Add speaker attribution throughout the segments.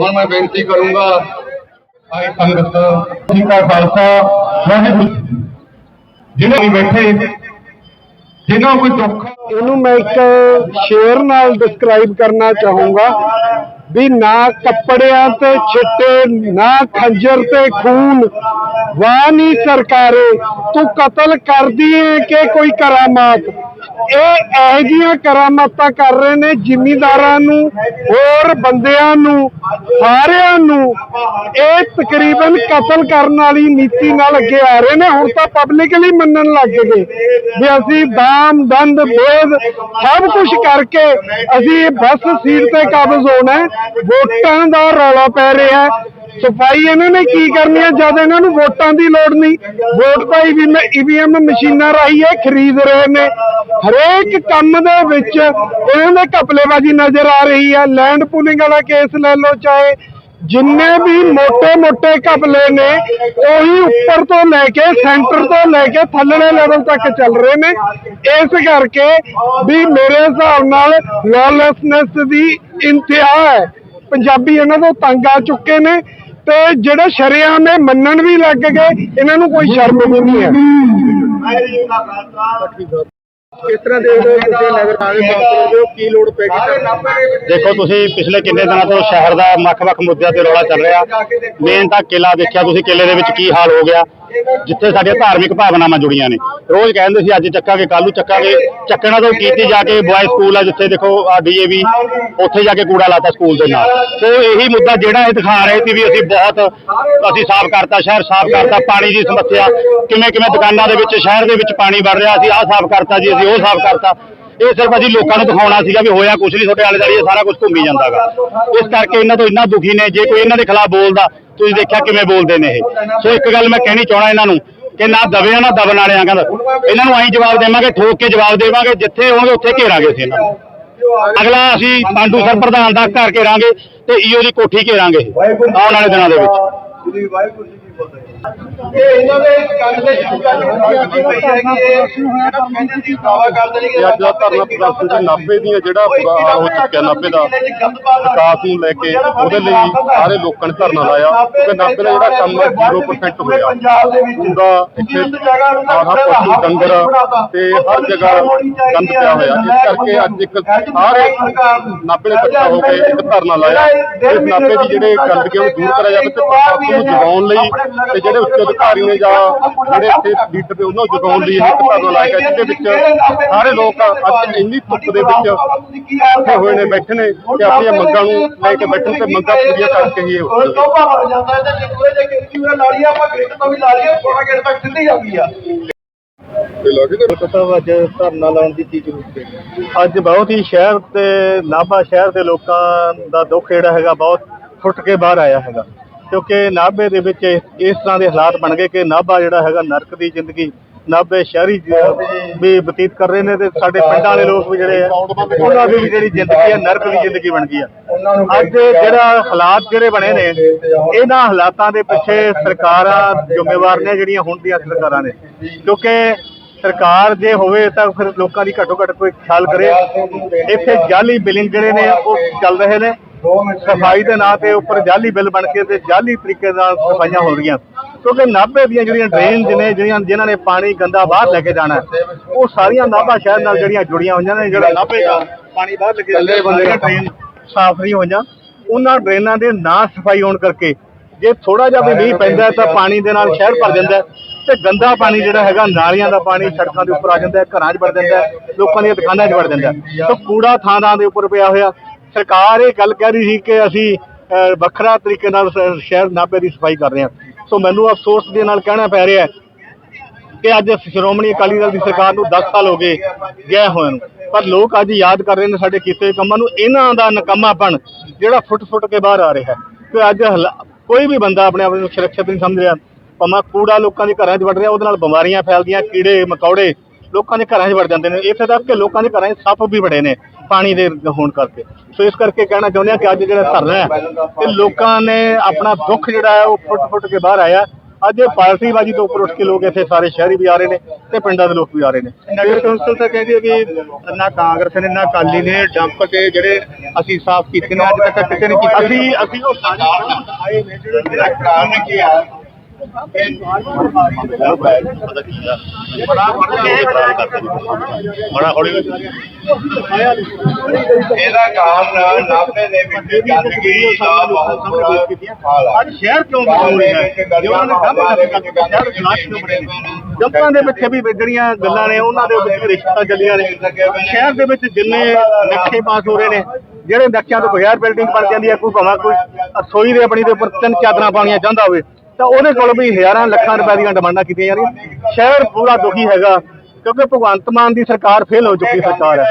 Speaker 1: ਹੁਣ ਮੈਂ ਬੇਨਤੀ ਕਰੂੰਗਾ ਆਏ ਸੰਗਤ ਜੀ ਕਾ ਖਾਲਸਾ, ਵਾਹਿਗੁਰੂ ਜਿਹਨਾਂ ਵੀ ਬੈਠੇ, ਜਿਨ੍ਹਾਂ ਕੋਈ ਦੁੱਖ
Speaker 2: ਇਹਨੂੰ ਮੈਂ ਇੱਕ ਸ਼ੇਰ ਨਾਲ ਡਿਸਕ੍ਰਾਈਬ ਕਰਨਾ ਚਾਹੂੰਗਾ। ਵੀ ਨਾ ਕੱਪੜਿਆਂ ਤੇ ਛਿੱਟੇ, ਨਾ ਖੰਜਰ ਤੇ ਖੂਨ। ਵਾਹ ਨਹੀਂ ਸਰਕਾਰੇ, ਤੂੰ ਕਤਲ ਕਰਦੀ ਏ ਕਿ ਕੋਈ ਕਰਾਮਾਤ? ਇਹ ਇਹੋ ਜਿਹੀਆਂ ਕਰਾਮਾਤਾਂ ਕਰ ਰਹੇ ਨੇ ਜ਼ਿਮੀਂਦਾਰਾਂ ਨੂੰ, ਹੋਰ ਬੰਦਿਆਂ ਨੂੰ, ਸਾਰਿਆਂ ਨੂੰ। ਇਹ ਤਕਰੀਬਨ ਕਤਲ ਕਰਨ ਵਾਲੀ ਨੀਤੀ ਨਾਲ ਅੱਗੇ ਆ ਰਹੇ ਨੇ। ਹੁਣ ਤਾਂ ਪਬਲਿਕਲੀ ਮੰਨਣ ਲੱਗ ਗਏ ਵੀ ਅਸੀਂ ਦਾਮ, ਦੰਦ, ਬੇਦ ਸਭ ਕੁਝ ਕਰਕੇ ਅਸੀਂ ਬਸ ਸੀਟ ਤੇ ਕਾਬਜ਼ ਹੋਣਾ ਵੋਟਾਂ ਦਾ ਰੌਲਾ ਪੈ ਰਿਹਾ ਸਫ਼ਾਈ ਇਹਨਾਂ ਨੇ ਕੀ ਕਰਨੀ ਹੈ? ਜਦ ਇਹਨਾਂ ਨੂੰ ਵੋਟਾਂ ਦੀ ਲੋੜ ਨਹੀਂ। ਵੋਟ ਤਾਂ ਈਵੀਐਮ ਮਸ਼ੀਨਾਂ ਰਾਹੀਂ ਇਹ ਖਰੀਦ ਰਹੇ ਨੇ। ਹਰੇਕ ਕੰਮ ਦੇ ਵਿੱਚ ਇਹਨਾਂ ਦੇ ਕਪਲੇਬਾਜ਼ੀ ਨਜ਼ਰ ਆ ਰਹੀ ਹੈ। ਲੈਂਡ ਪੂਲਿੰਗ ਵਾਲਾ ਕੇਸ ਲੈ ਲਓ ਚਾਹੇ ਜਿੰਨੇ ਵੀ ਮੋਟੇ ਮੋਟੇ ਘਪਲੇ ਨੇ, ਉਹੀ ਉੱਪਰ ਤੋਂ ਲੈ ਕੇ ਸੈਂਟਰ ਤੋਂ ਲੈ ਕੇ ਥੱਲੜੇ ਲੈਵਲ ਤੱਕ ਚੱਲ ਰਹੇ ਨੇ। ਇਸ ਕਰਕੇ ਵੀ ਮੇਰੇ ਹਿਸਾਬ ਨਾਲ ਲੌਲੈਸਨੈਸ ਦੀ ਇੰਤਹਾ ਹੈ। ਪੰਜਾਬੀ ਇਹਨਾਂ ਤੋਂ ਤੰਗ ਆ ਚੁੱਕੇ ਨੇ ਤੇ ਜਿਹੜੇ ਸ਼ਰਿਆਮ ਇਹ ਮੰਨਣ ਵੀ ਲੱਗ ਗਏ ਇਹਨਾਂ ਨੂੰ ਕੋਈ ਸ਼ਰਮ ਵੀ ਨਹੀਂ ਹੈ। ਕਿਸ ਤਰ੍ਹਾਂ ਦੇਖਦੇ ਹੋ ਤੁਸੀਂ ਨਗਰ ਪਾਲਿਕਾ ਪਹੁੰਚਦੇ ਹੋ ਕੀ ਲੋੜ ਪੈ ਗਈ?
Speaker 3: ਦੇਖੋ ਤੁਸੀਂ ਪਿਛਲੇ ਕਿੰਨੇ ਦਿਨਾਂ ਤੋਂ ਸ਼ਹਿਰ ਦਾ ਵੱਖ-ਵੱਖ ਮੁੱਦਿਆਂ ਤੇ ਰੌਲਾ ਚੱਲ ਰਿਹਾ। ਮੇਨ ਤਾਂ ਕਿਲਾ ਦੇਖਿਆ ਤੁਸੀਂ ਕਿਲੇ ਦੇ ਵਿੱਚ ਕੀ ਹਾਲ ਹੋ ਗਿਆ? ਜਿੱਥੇ ਸਾਡੀਆਂ ਧਾਰਮਿਕ ਭਾਵਨਾਵਾਂ ਜੁੜੀਆਂ ਨੇ। ਰੋਜ਼ ਕਹਿੰਦੇ ਸੀ, ਅੱਜ ਚੱਕਾਂਗੇ ਕੱਲ ਨੂੰ ਚੱਕਾਂਗੇ। ਚੱਕਣਾ ਤੋਂ ਕੀਤੀ ਜਾ ਕੇ ਬॉय ਸਕੂਲ ਆ, ਜਿੱਥੇ ਦੇਖੋ ਆ ਡੀਏਵੀ ਉੱਥੇ ਜਾ ਕੇ ਕੂੜਾ ਲਾਤਾ ਸਕੂਲ ਦੇ ਨਾਲ। ਸੋ ਇਹੀ ਮੁੱਦਾ ਜਿਹੜਾ ਇਹ ਦਿਖਾ ਰਹੇ ਸੀ ਵੀ ਅਸੀਂ ਬਹੁਤ, ਅਸੀਂ ਸਾਫ਼ ਕਰਤਾ, ਸ਼ਹਿਰ ਸਾਫ਼ ਕਰਤਾ, ਪਾਣੀ ਦੀ ਸਮੱਸਿਆ ਕਿਵੇਂ ਕਿਵੇਂ ਦੁਕਾਨਾਂ ਦੇ ਵਿੱਚ, ਸ਼ਹਿਰ ਦੇ ਵਿੱਚ ਪਾਣੀ ਵੜ ਰਿਹਾ ਸੀ ਆਹ ਸਾਫ਼ ਕਰਤਾ ਜੀ, ਅਸੀਂ ਉਹ ਸਾਫ਼ ਕਰਤਾ। ਇਹ ਸਿਰਫ ਅਸੀਂ ਲੋਕਾਂ ਨੂੰ ਦਿਖਾਉਣਾ ਸੀਗਾ ਵੀ ਹੋਇਆ ਕੁਛ ਨਹੀਂ, ਤੁਹਾਡੇ ਆਲੇ ਦੁਆਲੇ ਸਾਰਾ ਕੁਝ ਘੁੰਮੀ ਜਾਂਦਾਗਾ। ਇਸ ਕਰਕੇ ਇਹਨਾਂ ਤੋਂ ਇੰਨਾ ਦੁਖੀ ਨੇ, ਜੇ ਕੋਈ ਇਹਨਾਂ ਦੇ ਖਿਲਾਫ ਬੋਲਦਾ, ਤੁਸੀਂ ਦੇਖਿਆ ਕਿਵੇਂ ਬੋਲਦੇ ਨੇ ਇਹ। ਸੋ ਇੱਕ ਗੱਲ ਮੈਂ ਕਹਿਣੀ ਚਾਹਣਾ ਇਹਨਾਂ ਨੂੰ, ਕਿ ਨਾ ਦਵੇ ਨਾ ਦਬਣ ਵਾਲਿਆਂ ਕਹਿੰਦਾ ਇਹਨਾਂ ਨੂੰ ਅਸੀਂ ਜਵਾਬ ਦੇਵਾਂਗੇ, ਠੋਕ ਕੇ ਜਵਾਬ ਦੇਵਾਂਗੇ, ਜਿੱਥੇ ਹੋਣਗੇ ਉੱਥੇ ਘੇਰਾਂਗੇ ਅਸੀਂ ਇਹਨਾਂ ਨੂੰ। ਅਗਲਾ ਅਸੀਂ ਪਾਂਡੂ ਸਰ ਪ੍ਰਧਾਨ ਦਾ ਘਰ ਘੇਰਾਂਗੇ ਤੇ ਈਓ ਦੀ ਕੋਠੀ ਘੇਰਾਂਗੇ ਆਉਣ ਵਾਲੇ ਦਿਨਾਂ ਦੇ ਵਿੱਚ।
Speaker 1: ਇਹ ਇਹਨਾਂ ਦੇ ਕੰਨ ਦੇ ਗੱਲ ਹੁੰਦੀ ਪਈ ਹੈ ਕਿ ਇਹ ਜਿਹੜਾ ਕਹਿੰਦੇ ਸੀ ਦਾਵਾ ਕਰਦੇ ਨੇ ਕਿ
Speaker 4: ਅੱਜ ਦਾ ਧਰਨਾ ਪ੍ਰਦਰਸ਼ਨ ਚ 90 ਦੀਆਂ ਜਿਹੜਾ ਬੁਰਾ ਹਾਲ ਹੋ ਚੁੱਕਿਆ 90 ਦਾ ਵਿਕਾਸ ਨੂੰ ਲੈ ਕੇ ਉਹਦੇ ਲਈ ਸਾਰੇ ਲੋਕਾਂ ਨੇ ਧਰਨਾ ਲਾਇਆ ਕਿਉਂਕਿ 90 ਦਾ ਜਿਹੜਾ ਕੰਮ ਹੈ 0% ਹੋਇਆ।
Speaker 1: ਪੰਜਾਬ ਦੇ ਵਿੱਚ
Speaker 4: ਪੂਰਾ ਇੱਥੇ ਸਾਰਾ ਪਸ਼ੂ ਡੰਗਰ ਤੇ। ਹਰ ਜਗ੍ਹਾ ਗੰਦ ਪਿਆ ਹੋਇਆ। ਇਸ ਕਰਕੇ ਅੱਜ ਇੱਕ ਸਾਰੇ 90 ਦੇ ਇਕੱਠਾ ਹੋ ਕੇ ਇੱਕ ਧਰਨਾ ਲਾਇਆ। ਇਸ 90 ਦੀ ਜਿਹੜੇ ਗੰਦਗੀ ਨੂੰ ਦੂਰ ਕਰਿਆ ਜਾਵੇ ਤੇ ਪ੍ਰਸ਼ਾਸਨ ਨੂੰ ਜਗਾਉਣ ਲਈ ਤੇ ਜਿਹੜੇ ਉੱਚ ਅਧਿਕਾਰੀ ਨੇ ਜਾਂ ਜਿਹੜੇ ਇੱਥੇ ਲੀਡਰ ਨੇ ਉਹਨਾਂ ਨੂੰ ਜਗਾਉਣ ਲਈ ਇਹ ਇੱਕ ਧਰਨਾ ਲਾਇਆ ਗਿਆ ਜਿਹਦੇ ਵਿੱਚ ਸਾਰੇ ਲੋਕ ਅੱਜ ਇੰਨੀ ਧੁੱਪ ਦੇ ਵਿੱਚ ਇਕੱਠੇ ਹੋਏ ਨੇ ਬੈਠੇ ਨੇ ਕਿ ਆਪਣੀਆਂ ਮੰਗਾਂ ਨੂੰ ਲੈ ਕੇ ਬੈਠਣ ਤੇ ਮੰਗਾਂ ਪੂਰੀਆਂ ਕਰਕੇ ਹੀ ਇਹ
Speaker 1: ਉਹ ਜਾਂਦਾ ਹੈ ਤੇ ਜੇ ਜੇ ਕਿਸੀ ਵੀ ਲਾ ਆਪਾਂ ਗ੍ਰਿਡ ਤੋਂ ਵੀ ਲਾ ਲਈ ਥੋੜਾ ਗੇੜ ਤੱਕ ਸਿੱਧੀ ਜਾਂਦੀ ਆ।
Speaker 2: ਪਤਾ ਅੱਜ ਧਰਨਾ ਲਾਉਣ ਦੀ ਕੀ ਜ਼ਰੂਰਤ ਹੈ? ਅੱਜ ਬਹੁਤ ਹੀ ਸ਼ਹਿਰ ਤੇ ਨਾਭਾ ਸ਼ਹਿਰ ਦੇ ਲੋਕਾਂ ਦਾ ਦੁੱਖ ਜਿਹੜਾ ਹੈਗਾ ਬਹੁਤ ਫੁੱਟ ਕੇ ਬਾਹਰ ਆਇਆ ਹੈਗਾ। ਕਿਉਂਕਿ ਨਾਭੇ ਦੇ ਵਿੱਚ ਇਸ ਤਰ੍ਹਾਂ ਦੇ ਹਾਲਾਤ ਬਣ ਗਏ ਕਿ ਨਾਭਾ ਜਿਹੜਾ ਹੈਗਾ ਨਰਕ ਦੀ ਜ਼ਿੰਦਗੀ ਨਾਭੇ ਸ਼ਹਿਰੀ ਵੀ ਬਤੀਤ ਕਰ ਰਹੇ ਨੇ ਤੇ ਸਾਡੇ ਪਿੰਡਾਂ ਵਾਲੇ ਲੋਕ ਵੀ ਜਿਹੜੇ ਆ, ਉਹਨਾਂ ਦੀ ਵੀ ਜਿਹੜੀ ਜ਼ਿੰਦਗੀ ਹੈ ਨਰਕ ਦੀ ਜ਼ਿੰਦਗੀ ਬਣ ਗਈ ਆ। ਅੱਜ ਜਿਹੜਾ ਹਾਲਾਤ ਜਿਹੜੇ ਬਣੇ ਨੇ, ਇਹਨਾਂ ਹਾਲਾਤਾਂ ਦੇ ਪਿੱਛੇ ਸਰਕਾਰਾਂ ਜ਼ਿੰਮੇਵਾਰ ਨੇ ਜਿਹੜੀਆਂ ਹੁਣ ਦੀਆਂ ਸਰਕਾਰਾਂ ਨੇ। ਕਿਉਂਕਿ ਸਰਕਾਰ ਜੇ ਹੋਵੇ ਤਾਂ ਫਿਰ ਲੋਕਾਂ ਦੀ ਘੱਟੋ ਘੱਟ ਕੋਈ ਖਿਆਲ ਕਰੇ। ਇੱਥੇ ਜਾਲੀ ਬਿਲਿੰਗ ਜਿਹੜੇ ਨੇ, ਉਹ ਚੱਲ ਰਹੇ ਨੇ। ਸਫ਼ਾਈ ਦੇ ਨਾਂ ਤੇ ਉੱਪਰ ਜਾਲੀ ਬਿੱਲ ਬਣ ਕੇ ਤੇ ਜਾਲੀ ਤਰੀਕੇ ਨਾਲ ਸਫਾਈਆਂ ਹੋ ਰਹੀਆਂ। ਕਿਉਂਕਿ ਨਾਭੇ ਦੀਆਂ ਜਿਹੜੀਆਂ ਡਰੇਨਸ ਨੇ ਜਿਹੜੀਆਂ ਜਿਨ੍ਹਾਂ ਨੇ ਪਾਣੀ ਗੰਦਾ ਬਾਹਰ ਲੈ ਕੇ ਜਾਣਾ ਉਹ ਸਾਰੀਆਂ ਨਾਭਾ ਸ਼ਹਿਰ ਨਾਲ ਜਿਹੜੀਆਂ ਜੁੜੀਆਂ ਹੋਈਆਂ ਨੇ ਜਿਹੜਾ ਨਾਭੇ ਦਾ ਪਾਣੀ ਬਾਹਰ ਲੈ ਕੇ ਜਾਂਦਾ ਡਰੇਨ ਸਾਫ਼ ਨਹੀਂ ਹੋਈਆਂ। ਉਹਨਾਂ ਡਰੇਨਾਂ ਦੇ ਨਾ ਸਫ਼ਾਈ ਹੋਣ ਕਰਕੇ ਜੇ ਥੋੜਾ ਜਿਹਾ ਵੀ ਮੀਂਹ ਪੈਂਦਾ ਤਾਂ ਪਾਣੀ ਦੇ ਨਾਲ ਸ਼ਹਿਰ ਭਰ ਜਾਂਦਾ ਤੇ ਗੰਦਾ ਪਾਣੀ ਜਿਹੜਾ ਹੈਗਾ ਨਾਲੀਆਂ ਦਾ ਪਾਣੀ ਸੜਕਾਂ ਦੇ ਉੱਪਰ ਆ ਜਾਂਦਾ ਘਰਾਂ 'ਚ ਵੜ ਜਾਂਦਾ ਲੋਕਾਂ ਦੀਆਂ ਦੁਕਾਨਾਂ 'ਚ ਵੜ ਜਾਂਦਾ ਸੋ ਕੂੜਾ ਥਾਂ ਥਾਂ ਦੇ ਉੱਪਰ ਪਿਆ ਹੋਇਆ। ਸਰਕਾਰ ਇਹ ਗੱਲ ਕਹਿ ਰਹੀ ਸੀ ਕਿ ਅਸੀਂ ਅਹ, ਵੱਖਰਾ ਤਰੀਕੇ ਨਾਲ ਸ਼ਹਿਰ ਨਾਭੇ ਦੀ ਸਫ਼ਾਈ ਕਰ ਰਹੇ ਹਾਂ। ਸੋ ਮੈਨੂੰ ਅਫਸੋਸ ਦੇ ਨਾਲ ਕਹਿਣਾ ਪੈ ਰਿਹਾ ਕਿ ਅੱਜ ਸ਼੍ਰੋਮਣੀ ਅਕਾਲੀ ਦਲ ਦੀ ਸਰਕਾਰ ਨੂੰ 10 ਸਾਲ ਹੋ ਗਏ ਗਏ ਹੋਏ ਨੂੰ। ਪਰ ਲੋਕ ਅੱਜ ਯਾਦ ਕਰ ਰਹੇ ਨੇ ਸਾਡੇ ਕੀਤੇ ਹੋਏ ਕੰਮਾਂ ਨੂੰ। ਇਹਨਾਂ ਦਾ ਨਕਮਾਪਣ ਜਿਹੜਾ ਫੁੱਟ ਫੁੱਟ ਕੇ ਬਾਹਰ ਆ ਰਿਹਾ ਤੇ ਅੱਜ ਹਲਾ- ਕੋਈ ਵੀ ਬੰਦਾ ਆਪਣੇ ਆਪ ਨੂੰ ਸੁਰੱਖਿਅਤ ਨਹੀਂ ਸਮਝ ਰਿਹਾ। ਭਾਵੇਂ ਕੂੜਾ ਲੋਕਾਂ ਦੇ ਘਰਾਂ 'ਚ ਵੜ ਰਿਹਾ ਉਹਦੇ ਨਾਲ ਬਿਮਾਰੀਆਂ ਫੈਲਦੀਆਂ ਕੀੜੇ ਮਕੌੜੇ ਲੋਕਾਂ ਦੇ ਘਰਾਂ 'ਚ ਵੜ ਜਾਂਦੇ ਨੇ। ਇੱਥੇ ਤੱਕ ਕਿ ਲੋਕਾਂ ਦੇ ਘਰਾਂ 'ਚ ਸੱਪ ਵੀ ਬੜੇ ਨੇ ਪਾਣੀ ਦੇ ਹੋਣ ਕਰਕੇ। ਸੋ ਇਸ ਕਰਕੇ ਕਹਿਣਾ ਚਾਹੁੰਦੇ ਹਾਂ ਕਿ ਅੱਜ ਜਿਹੜਾ ਧਰਨਾ ਹੈ ਤੇ ਲੋਕਾਂ ਨੇ ਆਪਣਾ ਦੁੱਖ ਜਿਹੜਾ ਹੈ ਉਹ ਫੁੱਟ ਫੁੱਟ ਕੇ ਬਾਹਰ ਆਇਆ। ਅੱਜ ਇਹ ਪਾਰਟੀਬਾਜ਼ੀ ਤੋਂ ਉੱਪਰ ਉੱਠ ਕੇ ਲੋਕ ਇੱਥੇ ਸਾਰੇ ਸ਼ਹਿਰੀ ਵੀ ਆ ਰਹੇ ਨੇ ਤੇ ਪਿੰਡਾਂ ਦੇ ਲੋਕ ਵੀ ਆ ਰਹੇ ਨੇ। ਨਗਰ ਕੌਂਸਲ ਤਾਂ ਕਹਿੰਦੀ ਹੈ ਵੀ ਨਾ ਕਾਂਗਰਸ ਨੇ ਨਾ ਅਕਾਲੀ ਨੇ ਡੰਪ ਕੇ ਜਿਹੜੇ ਅਸੀਂ ਸਾਫ਼ ਕੀਤੇ ਨੇ ਅੱਜ ਤੱਕ ਕਿਸੇ ਨੇ ਕੀਤੇ ਅਸੀਂ ਅਸੀਂ ਉਹ ਆਏ ਨੇ ਜਿਹੜੇ ਕਾਰਨ ਕੀ ਆ
Speaker 3: ਬੜਾ ਹੌਲੀ
Speaker 1: ਇਹਦਾ ਕਾਰਨ ਨਾਭੇ ਦੇ ਵਿੱਚ ਗੰਦਗੀ ਦਾ ਬਹੁਤ
Speaker 2: ਅੱਜ ਸ਼ਹਿਰ ਕਿਉਂ ਬਦਲ ਰਿਹਾ ਹੈ ਜੋ ਨੇ ਕੰਮ ਕੀਤਾ ਸ਼ਹਿਰ ਖਿਲਾਫ ਕਿਉਂ ਬਣੇ ਨੇ ਦੇ ਵਿੱਚ ਵੀ ਜਿਹੜੀਆਂ ਗੱਲਾਂ ਨੇ, ਉਹਨਾਂ ਦੇ ਵਿੱਚ ਵੀ ਰਿਸ਼ਤਾ ਚੱਲੀਆਂ ਨੇ। ਸ਼ਹਿਰ ਦੇ ਵਿੱਚ ਜਿੰਨੇ ਨਕਸ਼ੇ ਪਾਸ ਹੋ ਰਹੇ ਨੇ, ਜਿਹੜੇ ਨਕਸ਼ਿਆਂ ਤੋਂ ਬਗੈਰ ਬਿਲਡਿੰਗ ਬਣ ਜਾਂਦੀ ਹੈ ਕੋਈ ਭਾਵੇਂ ਕੋਈ ਰਸੋਈ ਦੇ ਆਪਣੀ ਦੇ ਉੱਪਰ ਤਿੰਨ ਚਾਦਰਾਂ ਪਾਉਣੀਆਂ ਚਾਹੁੰਦਾ ਹੋਵੇ ਤਾਂ ਉਹਦੇ ਕੋਲ ਵੀ ਹਜ਼ਾਰਾਂ ਲੱਖਾਂ ਰੁਪਏ ਦੀਆਂ ਡਿਮਾਂਡਾਂ ਕੀਤੀਆਂ ਜਾ ਰਹੀਆਂ। ਸ਼ਹਿਰ ਪੂਰਾ ਦੁਖੀ ਹੈਗਾ, ਕਿਉਂਕਿ ਭਗਵੰਤ ਮਾਨ ਦੀ ਸਰਕਾਰ ਫੇਲ ਹੋ ਚੁੱਕੀ ਸਰਕਾਰ। ਹੈ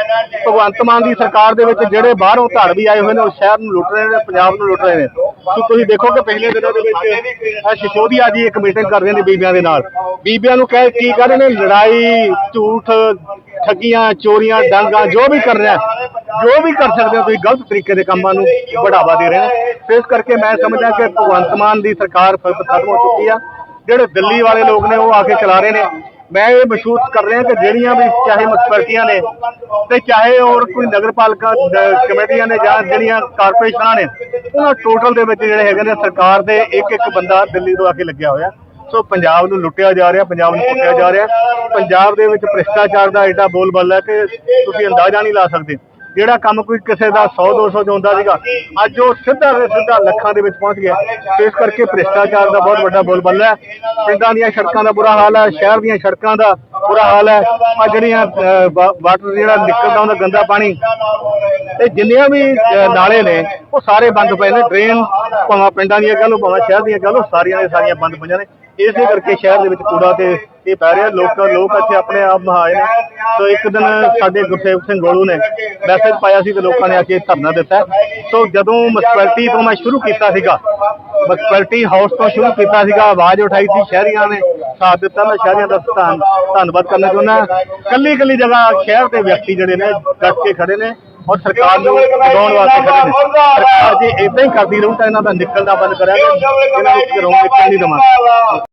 Speaker 2: ਭਗਵੰਤ ਮਾਨ ਦੀ ਸਰਕਾਰ ਦੇ ਵਿੱਚ ਜਿਹੜੇ ਬਾਹਰੋਂ ਧੜ ਵੀ ਆਏ ਹੋਏ ਨੇ, ਉਹ ਸ਼ਹਿਰ ਨੂੰ ਲੁੱਟ ਰਹੇ ਨੇ, ਪੰਜਾਬ ਨੂੰ ਲੁੱਟ ਰਹੇ ਨੇ। ਸੋ ਤੁਸੀਂ ਦੇਖੋ ਕਿ ਪਿਛਲੇ ਦਿਨਾਂ ਦੇ ਵਿੱਚ ਆਹ ਸ਼ਿਸ਼ੋਦੀਆ ਜੀ ਇੱਕ ਮੀਟਿੰਗ ਕਰ ਰਹੇ ਨੇ ਬੀਬੀਆਂ ਦੇ ਨਾਲ। ਬੀਬੀਆਂ ਨੂੰ ਕਹਿ ਕੀ ਕਰ ਰਹੇ ਨੇ? ਲੜਾਈ, ਝੂਠ, ਠੱਗੀਆਂ, ਚੋਰੀਆਂ ਡਾਂਗਾ ਜੋ ਵੀ ਕਰ ਰਿਹਾ ਜੋ ਵੀ ਕਰ ਸਕਦੇ ਹੋ, ਤੁਸੀਂ ਗਲਤ ਤਰੀਕੇ ਦੇ ਕੰਮਾਂ ਨੂੰ ਬੜਾਵਾ ਦੇ ਰਹੇ ਹੋ। ਇਸ ਕਰਕੇ ਮੈਂ ਸਮਝਦਾ ਕਿ ਭਗਵੰਤ ਮਾਨ ਦੀ ਸਰਕਾਰ ਖਤਮ ਹੋ ਚੁੱਕੀ ਆ। ਜਿਹੜੇ ਦਿੱਲੀ ਵਾਲੇ ਲੋਕ ਨੇ, ਉਹ ਆ ਕੇ ਚਲਾ ਰਹੇ ਨੇ। ਮੈਂ ਇਹ ਮਹਿਸੂਸ ਕਰ ਰਿਹਾ ਕਿ ਜਿਹੜੀਆਂ ਵੀ ਚਾਹੇ ਮੁਨਸਪੈਲਟੀਆਂ ਨੇ ਤੇ ਚਾਹੇ ਹੋਰ ਕੋਈ ਨਗਰਪਾਲਿਕਾ ਦ- ਕਮੇਟੀਆਂ ਨੇ ਜਾਂ ਜਿਹੜੀਆਂ ਕਾਰਪੋਰੇਸ਼ਨਾਂ ਨੇ, ਉਹਨਾਂ ਟੋਟਲ ਦੇ ਵਿੱਚ ਜਿਹੜੇ ਹੈਗੇ ਨੇ, ਸਰਕਾਰ ਦੇ ਇੱਕ ਇੱਕ ਬੰਦਾ ਦਿੱਲੀ ਤੋਂ ਆ ਕੇ ਲੱਗਿਆ ਹੋਇਆ। ਸੋ ਪੰਜਾਬ ਨੂੰ ਲੁੱਟਿਆ ਜਾ ਰਿਹਾ, ਪੰਜਾਬ ਨੂੰ ਕੁੱਟਿਆ ਜਾ ਰਿਹਾ। ਪੰਜਾਬ ਦੇ ਵਿੱਚ ਭ੍ਰਿਸ਼ਟਾਚਾਰ ਦਾ ਐਡਾ ਬੋਲਬਾਲਾ ਹੈ ਕਿ ਤੁਸੀਂ ਅੰਦਾਜ਼ਾ ਨਹੀਂ ਲਾ ਸਕਦੇ। ਜਿਹੜਾ ਕੰਮ ਕੋਈ ਕਿਸੇ ਦਾ 100 200 ਚ ਹੁੰਦਾ ਸੀਗਾ, ਅੱਜ ਉਹ ਸਿੱਧਾ ਦੇ ਸਿੱਧਾ ਲੱਖਾਂ ਦੇ ਵਿੱਚ ਪਹੁੰਚ ਗਿਆ। ਇਸ ਕਰਕੇ ਭ੍ਰਿਸ਼ਟਾਚਾਰ ਦਾ ਬਹੁਤ ਵੱਡਾ ਬੋਲਬਾਲਾ ਹੈ। ਪਿੰਡਾਂ ਦੀਆਂ ਸੜਕਾਂ ਦਾ ਬੁਰਾ ਹਾਲ ਹੈ, ਸ਼ਹਿਰ ਦੀਆਂ ਸੜਕਾਂ ਦਾ ਬੁਰਾ ਹਾਲ ਹੈ। ਆ ਜਿਹੜੀਆਂ ਵਾਟਰ ਜਿਹੜਾ ਨਿਕਲਦਾ ਉਹਦਾ ਗੰਦਾ ਪਾਣੀ। ਤੇ ਜਿੰਨੀਆਂ ਵੀ ਨਾਲੇ ਨੇ, ਉਹ ਸਾਰੇ ਬੰਦ ਪਏ ਨੇ। ਡਰੇਨ, ਭਾਵੇਂ ਪਿੰਡਾਂ ਦੀਆਂ ਕਹ ਲਓ, ਭਾਵੇਂ ਸ਼ਹਿਰ ਦੀਆਂ ਕਹ ਲਓ, ਸਾਰੀਆਂ ਦੇ ਸਾਰੀਆਂ ਬੰਦ ਪਈਆਂ ਨੇ। ਇਸੇ ਕਰਕੇ ਸ਼ਹਿਰ ਦੇ ਵਿੱਚ ਕੂੜਾ ਤੇ ਇਹ ਪੈ ਰਿਹਾ। ਲੋਕ ਲੋਕ ਇੱਥੇ ਆਪਣੇ ਆਪ ਮਹਾਏ ਨੇ। ਸੋ ਇੱਕ ਦਿਨ ਸਾਡੇ ਗੁਰਸੇਵਕ ਸਿੰਘ ਗੋਲੂ ਨੇ ਮੈਸੇਜ ਪਾਇਆ ਸੀ ਤੇ ਲੋਕਾਂ ਨੇ ਆ ਕੇ ਧਰਨਾ ਦਿੱਤਾ। ਸੋ ਜਦੋਂ ਮਿਊਨਿਸਪੈਲਿਟੀ ਤੋਂ ਮੈਂ ਸ਼ੁਰੂ ਕੀਤਾ ਸੀਗਾ ਮਿਊਨਿਸਪੈਲਿਟੀ ਹਾਊਸ ਤੋਂ ਸ਼ੁਰੂ ਕੀਤਾ ਸੀਗਾ, ਆਵਾਜ਼ ਉਠਾਈ ਸੀ ਸ਼ਹਿਰੀਆਂ ਨੇ, ਸਾਥ ਦਿੱਤਾ। ਮੈਂ ਸ਼ਹਿਰੀਆਂ ਦਾ ਧੰਨਵਾਦ ਕਰਨਾ ਚਾਹੁੰਦਾ। ਕੱਲੀ ਕੱਲੀ ਜਗ੍ਹਾ ਸ਼ਹਿਰ ਦੇ ਵਿਅਕਤੀ ਜਿਹੜੇ ਨੇ, ਡਟ ਕੇ ਖੜੇ ਨੇ। ਔਰ ਸਰਕਾਰ ਨੂੰ ਦਬਾਉਣ ਵਾਸਤੇ ਖੜੇ ਨੇ। ਸਰਕਾਰ ਜੇ ਇਦਾਂ ਹੀ ਕਰਦੀ ਰਹੂ ਤਾਂ ਇਹਨਾਂ ਦਾ ਨਿਕਲਦਾ ਬੰਦ ਕਰਾਂਗੇ ਇਹਨਾਂ ਨੂੰ ਘਰੋਂ ਨਿਕਲਣ ਨਹੀਂ ਦੇਵਾਂਗੇ।